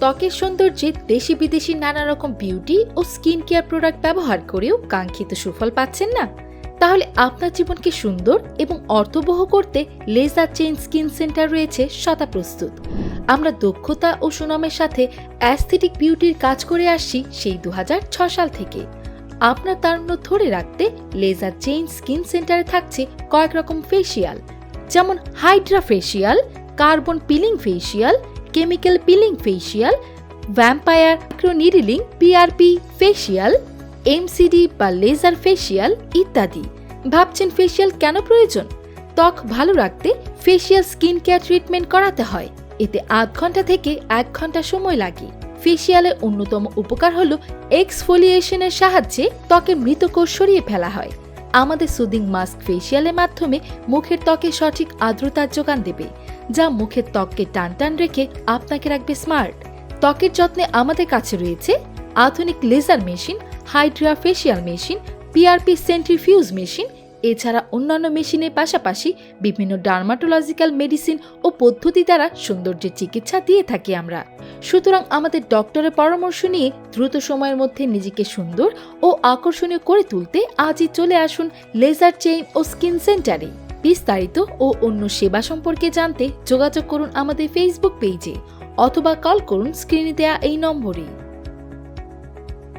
ত্বকের সৌন্দর্যে দেশি বিদেশি নানা রকম বিউটি ও স্কিন কেয়ার প্রোডাক্ট ব্যবহার করেও কাঙ্ক্ষিত সুফল পাচ্ছেন না। তাহলে আপনার জীবনকে সুন্দর এবং অর্থবহ করতে লেজার চেইন স্কিন সেন্টার রয়েছে শতা প্রস্তুত। আমরা দক্ষতা ও সুনামের সাথে অ্যাস্থেটিক বিউটির কাজ করে আসছি সেই দু সাল থেকে। আপনার তারুণ্য ধরে রাখতে লেজার চেইন স্কিন সেন্টারে থাকছে কয়েক রকম ফেসিয়াল যেমন hydra facial carbon peeling facial chemical peeling facial vampire needling PRP facial MCD বা লেজার ফেসিয়াল ইত্যাদি। ভাবছেন ফেসিয়াল কেন প্রয়োজন? ত্বক ভালো রাখতে ফেসিয়াল স্কিন কেয়ার ট্রিটমেন্ট করাতে হয়। এতে আধ ঘণ্টা থেকে এক ঘণ্টা সময় লাগে। ফেসিয়ালের অন্যতম উপকার হল এক্সফোলিয়েশনের সাহায্যে ত্বকের মৃত কোষ সরিয়ে ফেলা হয়। আমাদের সুদিং মাস্ক ফেসিয়ালের মাধ্যমে মুখের ত্বকে সঠিক আর্দ্রতার যোগান দেবে, যা মুখের ত্বককে টান টান রেখে আপনাকে রাখবে স্মার্ট ত্বকের যত্নে আমাদের কাছে রয়েছে আধুনিক laser machine hydra facial machine PRP centrifuge machine এছাড়া অন্যান্য মেশিনের পাশাপাশি বিভিন্ন ডার্মাটোলজিক্যাল মেডিসিন ও পদ্ধতি দ্বারা সৌন্দর্যের চিকিৎসা দিয়ে থাকি আমরা। সুতরাং আমাদের ডক্টরের পরামর্শ নিয়ে দ্রুত সময়ের মধ্যে নিজেকে সুন্দর ও আকর্ষণীয় করে তুলতে আজই চলে আসুন লেজার চেইন ও স্কিন সেন্টারে। বিস্তারিত ও অন্য সেবা সম্পর্কে জানতে যোগাযোগ করুন আমাদের ফেসবুক পেজে অথবা কল করুন স্ক্রিনে দেয়া এই নম্বরে।